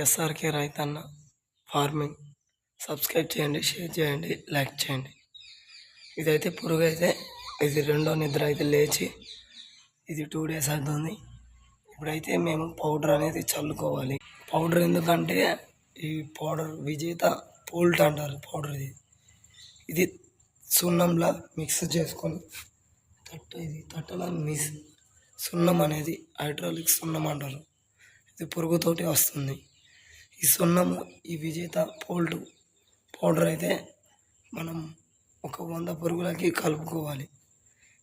SRK రైతన్న farming. Subscribe చేయండి share చేయండి లైక్ చేయండి. ఇదైతే పురుగు అయితే ఇది రెండో నిద్ర అయితే లేచి ఇది టూ డేస్ అవుతుంది. ఇప్పుడైతే మేము పౌడర్ అనేది చల్లుకోవాలి. పౌడర్ ఎందుకంటే ఈ పౌడర్ విజేత పోల్ట్ అంటారు పౌడర్ ఇది. ఇది సున్నంలా మిక్స్ చేసుకొని తట్ట ఇది తట్టలా మిక్స్ సున్నం అనేది హైడ్రాలిక్ సున్నం అంటారు. ఇది పురుగుతోటి వస్తుంది. ఈ సున్నము ఈ విజేత పోల్ట్ పౌడర్ అయితే మనం ఒక వంద పురుగులకి కలుపుకోవాలి.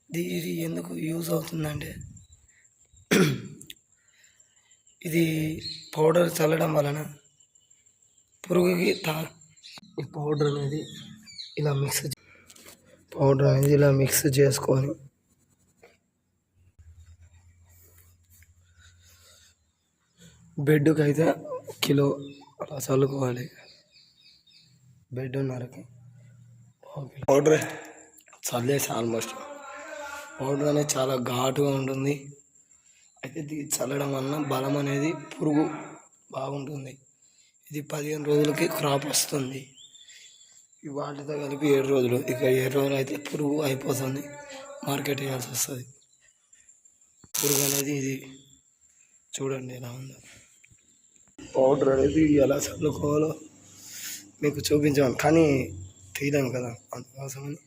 ఇది ఇది ఎందుకు యూజ్ అవుతుందంటే ఇది పౌడర్ చల్లడం వలన పురుగుకి తా ఈ పౌడర్ అనేది ఇలా మిక్స్ పౌడర్ అనేది ఇలా మిక్స్ చేసుకొని బెడ్కి అయితే కిలో అలా చల్లుకోవాలి బెడ్న్నరకి పౌడర్ చల్లేసి ఆల్మోస్ట్ పౌడర్ అనేది చాలా ఘాటుగా ఉంటుంది. అయితే ఇది చల్లడం వలన బలం అనేది పురుగు బాగుంటుంది. ఇది పదిహేను రోజులకి క్రాప్ వస్తుంది. వాటితో కలిపి ఏడు రోజులు. ఇక ఏడు రోజులు అయితే పురుగు అయిపోతుంది. మార్కెట్ వేయాల్సి వస్తుంది. పురుగు అనేది ఇది. చూడండి ఎలా ఉందో. పౌడర్ అనేది ఎలా చల్లుకోవాలో మీకు చూపించాను. కానీ తీయలేము కదా అందుకోసమని.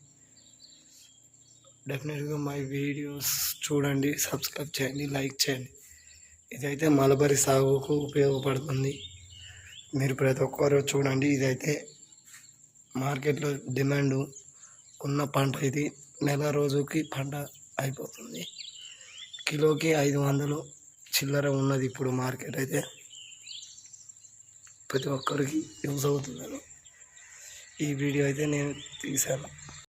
డెఫినెట్గా మై వీడియోస్ చూడండి సబ్స్క్రైబ్ చేయండి లైక్ చేయండి. ఇదైతే మలబరి సాగుకు ఉపయోగపడుతుంది. మీరు ప్రతి ఒక్కరు చూడండి ఇదైతే మార్కెట్లో డిమాండ్ ఉన్న పంట ఇది. నెల రోజుకి పంట అయిపోతుంది. కిలోకి ఐదు వందలు చిల్లర ఉన్నది ఇప్పుడు మార్కెట్ అయితే. ప్రతి ఒక్కరికి యూజ్ అవుతుందని ఈ వీడియో అయితే నేను తీశాను.